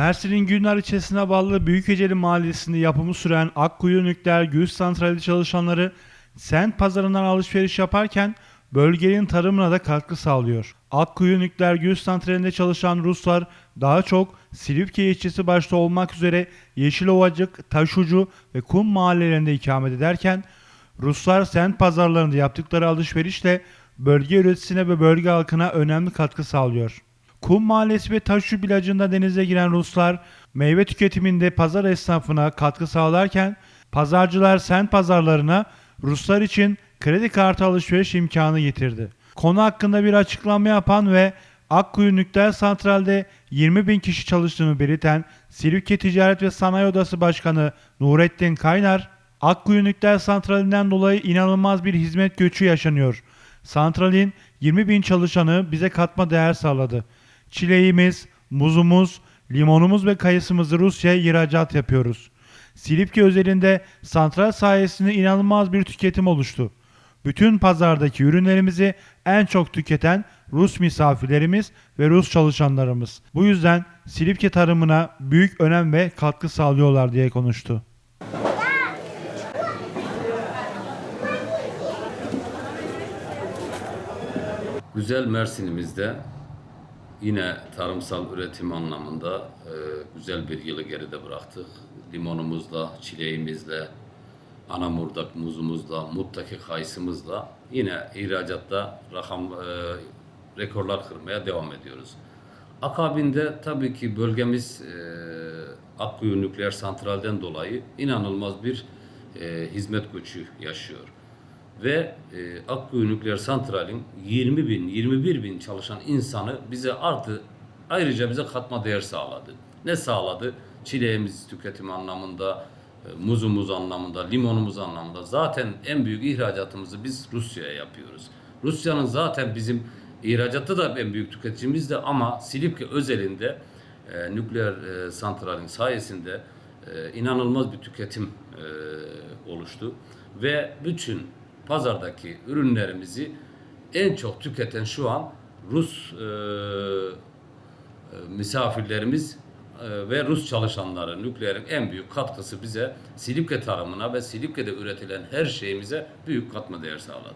Mersin'in Günler ilçesine bağlı Büyükeceli Mahallesi'nde yapımı süren Akkuyu Nükleer Güç Santrali çalışanları sent pazarından alışveriş yaparken bölgenin tarımına da katkı sağlıyor. Akkuyu Nükleer Güç Santrali'nde çalışan Ruslar daha çok Silifke ilçesi başta olmak üzere Yeşilovacık, Taşucu ve Kum mahallelerinde ikamet ederken Ruslar sent pazarlarında yaptıkları alışverişle bölge üreticisine ve bölge halkına önemli katkı sağlıyor. Kum Mahallesi ve Taşu Bilacı'nda denize giren Ruslar meyve tüketiminde pazar esnafına katkı sağlarken pazarcılar sent pazarlarına Ruslar için kredi kartı alışveriş imkanı getirdi. Konu hakkında bir açıklama yapan ve Akkuyu Nükleer Santral'de 20 bin kişi çalıştığını belirten Silifke Ticaret ve Sanayi Odası Başkanı Nurettin Kaynar, Akkuyu Nükleer Santrali'nden dolayı inanılmaz bir hizmet göçü yaşanıyor. Santralin 20 bin çalışanı bize katma değer sağladı. Çileğimiz, muzumuz, limonumuz ve kayısımızı Rusya'ya ihracat yapıyoruz. Silifke özelinde santral sayesinde inanılmaz bir tüketim oluştu. Bütün pazardaki ürünlerimizi en çok tüketen Rus misafirlerimiz ve Rus çalışanlarımız. Bu yüzden Silifke tarımına büyük önem ve katkı sağlıyorlar diye konuştu. Güzel Mersin'imizde yine tarımsal üretim anlamında e, güzel bir yılı geride bıraktık. Limonumuzla, çileğimizle, anamurdak muzumuzla, muttaki kayısımızla yine ihracatta rakam e, rekorlar kırmaya devam ediyoruz. Akabinde tabii ki bölgemiz e, Akkuyu Nükleer Santral'den dolayı inanılmaz bir e, hizmet göçü yaşıyor ve e, Akkuyu Nükleer Santral'in 20 bin, 21 bin çalışan insanı bize artı ayrıca bize katma değer sağladı. Ne sağladı? Çileğimiz tüketimi anlamında, e, muzumuz anlamında, limonumuz anlamında. Zaten en büyük ihracatımızı biz Rusya'ya yapıyoruz. Rusya'nın zaten bizim ihracatı da en büyük tüketicimiz de ama Silifke özelinde e, nükleer e, santralin sayesinde e, inanılmaz bir tüketim e, oluştu ve bütün pazardaki ürünlerimizi en çok tüketen şu an Rus e, e, misafirlerimiz e, ve Rus çalışanları nükleerin en büyük katkısı bize Silifke tarımına ve Silifke'de üretilen her şeyimize büyük katma değer sağladı.